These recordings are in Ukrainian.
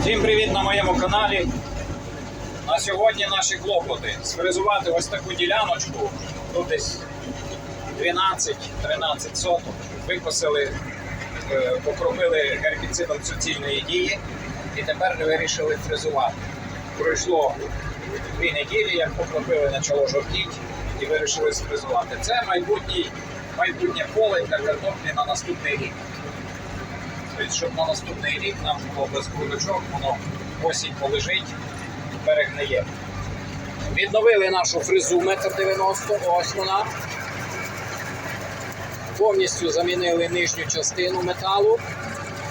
Всім привіт на моєму каналі. На сьогодні наші клопоти. Сфрезувати ось таку діляночку, тут десь 12-13 соток. Викосили, е, покропили гербіцидом суцільної дії і тепер вирішили фрезувати. Пройшло дві неділі, як покропили, почало жовтіть і вирішили сфрезувати. Це майбутній, майбутнє поле для картоплі на наступний рік. Тобто, щоб на наступний рік нам було без грудочок, воно осінь полежить, перегниє. Відновили нашу фрезу 1,90 м, ось вона. Повністю замінили нижню частину металу.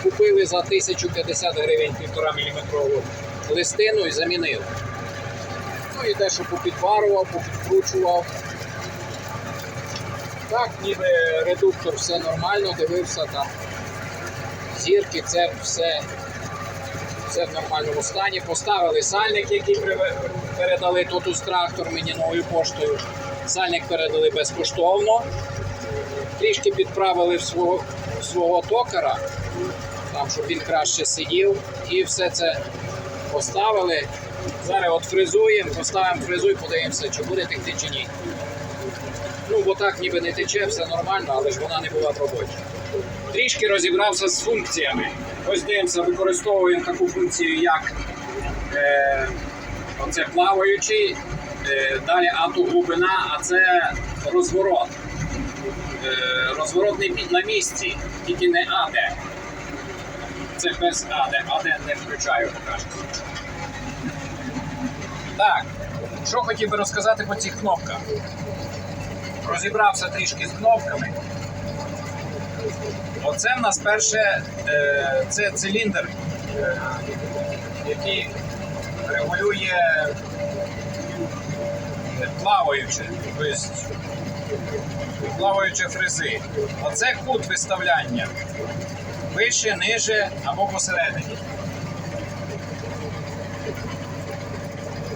Купили за 1050 гривень 1,5 мм листину і замінили. Ну і що попідварував, попідкручував. Так, ніби редуктор все нормально, дивився там зірки, це все, все в нормальному стані. Поставили сальник, який передали тут із трактор мені новою поштою. Сальник передали безкоштовно. Трішки підправили в свого, в свого токара, там, щоб він краще сидів. І все це поставили. Зараз от фрезуємо, поставимо фрезу і подивимося, чи буде текти чи ні. Ну, бо так ніби не тече, все нормально, але ж вона не була в роботі. Трішки розібрався з функціями. Ось дивимося, використовуємо таку функцію, як е, оце плаваючий, е, далі атоглибина, а це розворот. Е, розворотний на місці, тільки не АД. Це без АД. АД не включаю поки. Так, що хотів би розказати по цих кнопках. Розібрався трішки з кнопками. Оце в нас перше е, це циліндр, е, який регулює плаваюче, тобто плаваючі фрези. Оце кут виставляння. Вище, ниже або посередині.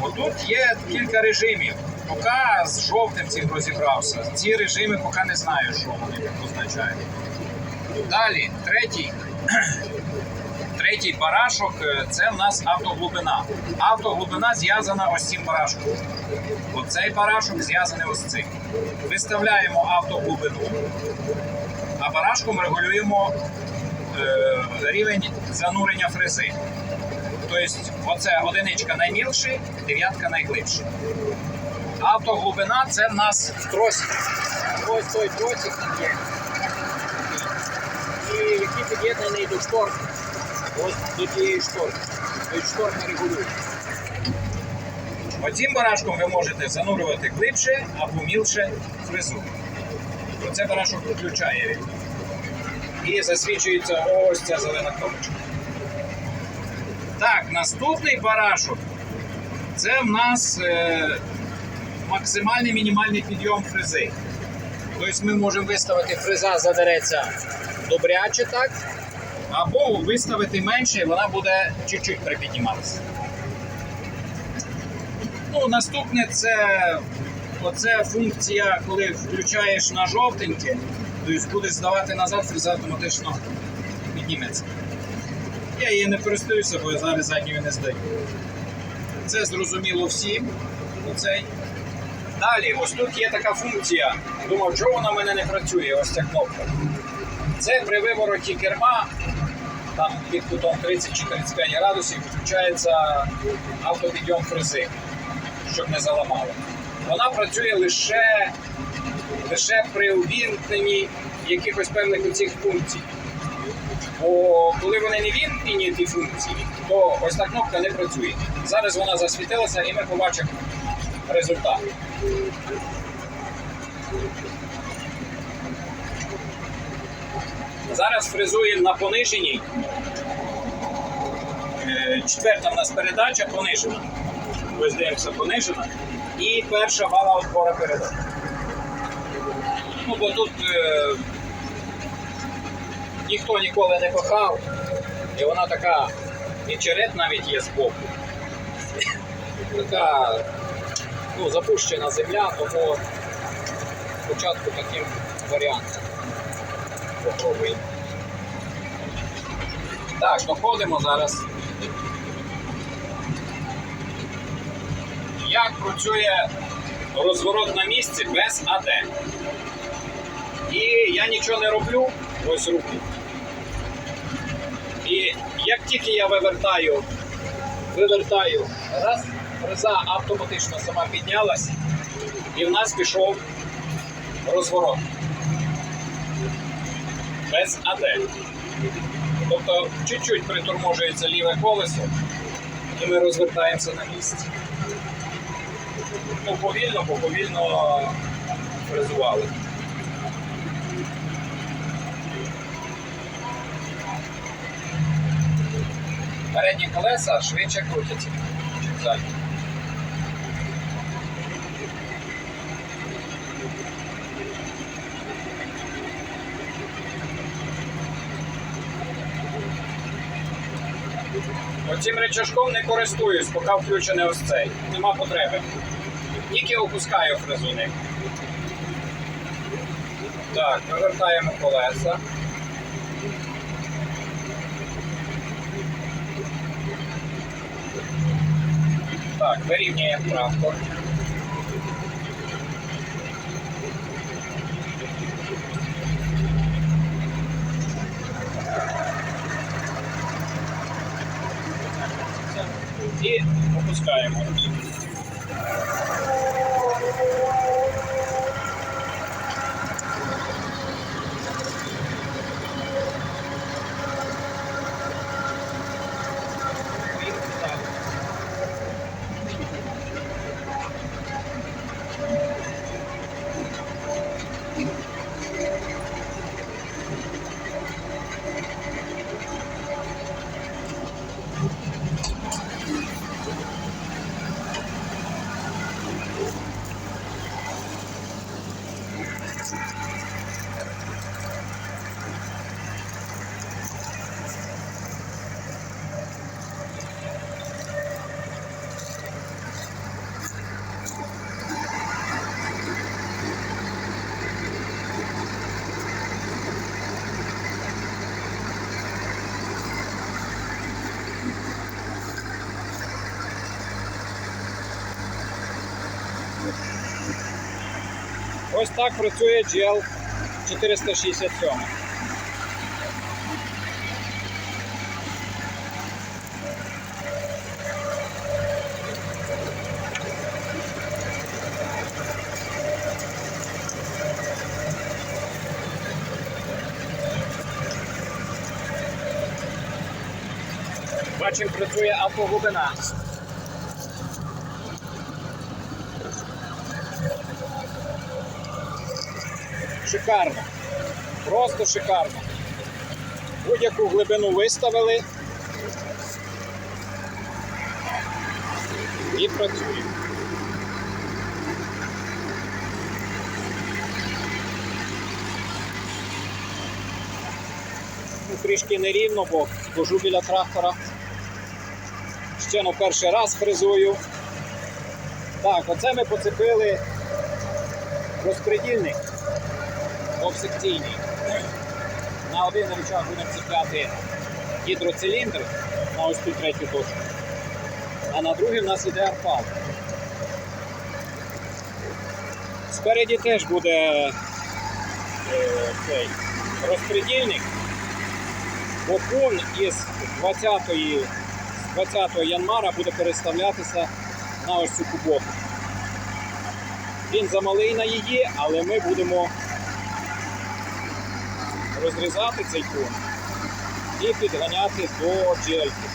Отут є кілька режимів. Поки з жовтим цим розібрався. Ці режими поки не знаю, що вони означають. Далі, третій. Третій барашок е, це в нас автоглибина. Автоглибина зв'язана ось цим барашком. Оцей барашок зв'язаний ось цим. Виставляємо автоглибину, а барашком регулюємо е, рівень занурення фрези. Тобто, оце одиничка наймілший, дев'ятка найглибший. Автоглибина це в нас тросик. Ось той тросик є і які під'єднані до шторки. Ось до тієї шторки. Тобто шторка регулює. Оцим барашком ви можете занурювати глибше або мілше фрезу. Оце барашок виключає. І засвічується ось ця зелена кнопочка. Так, наступний барашок це в нас е, максимальний мінімальний підйом фрези. Тобто ми можемо виставити фреза задереться добряче так, або виставити менше, і вона буде чуть-чуть припідніматися. Ну, наступне це оце функція, коли включаєш на жовтеньке, тобто будеш здавати назад, фреза автоматично підніметься. Я її не користуюся, бо я зараз задньою не здаю. Це зрозуміло всім. Оцей. Далі, ось тут є така функція. Думав, чого вона в мене не працює, ось ця кнопка. Це при вивороті керма, там під кутом 30 чи 35 градусів, включається автопідйом фрези, щоб не заламало. Вона працює лише, лише при увімкненні якихось певних оцих функцій. Бо коли вони не вімкнені, ті функції, то ось та кнопка не працює. Зараз вона засвітилася і ми побачимо результат. Зараз фрезуємо на пониженій. Е, Четверта в нас передача понижена. Ось дивимося понижена. І перша вала отбора передач. Ну, бо тут е, ніхто ніколи не кохав. І вона така, і черед навіть є збоку. Така ну, запущена земля, тому спочатку таким варіантом. Так, доходимо зараз. Як працює розворот на місці без АД. І я нічого не роблю, ось руки. І як тільки я вивертаю, вивертаю, раз, фреза автоматично сама піднялась, і в нас пішов розворот. Без АД. Тобто чуть-чуть приторможується ліве колесо, і ми розвертаємося на місці. Ну, повільно, бо фрезували. Передні колеса швидше крутяться, ніж задні. Оцим речашком не користуюсь, поки включений ось цей. Нема потреби. Тільки опускаю фрезуни. Так, повертаємо колеса. Так, вирівнюємо трактор. І опускаємо. Ось так працює GL 467. Бачимо, працює автоглибина. Шикарно. Просто шикарно. Будь-яку глибину виставили і працює. Ну, Трішки нерівно, бо хожу біля трактора. Ще на перший раз фрезую. Так, оце ми поцепили розпредільник двохсекційний. На один рычаг будемо цепляти гідроциліндр на ось ту третю точку. А на другий в нас іде арпал. Спереді теж буде е, цей розпредільник. Бокон із 20-ї з 20-го янмара буде переставлятися на ось цю куботу. Він замалий на її, але ми будемо розрізати цей кон і підганяти до джельки.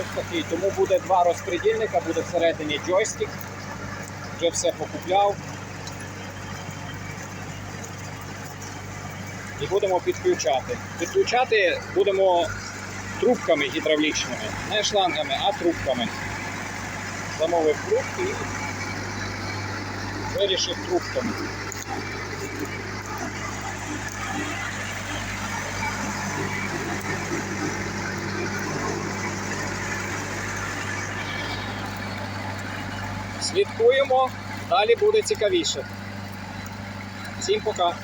Ось такий. Тому буде два розпредільника, буде всередині джойстик. Вже все покупляв. І будемо підключати. Підключати будемо трубками гідравлічними, не шлангами, а трубками. Замовив трубки і вирішив трубками. Слідкуємо, далі буде цікавіше. Всім пока.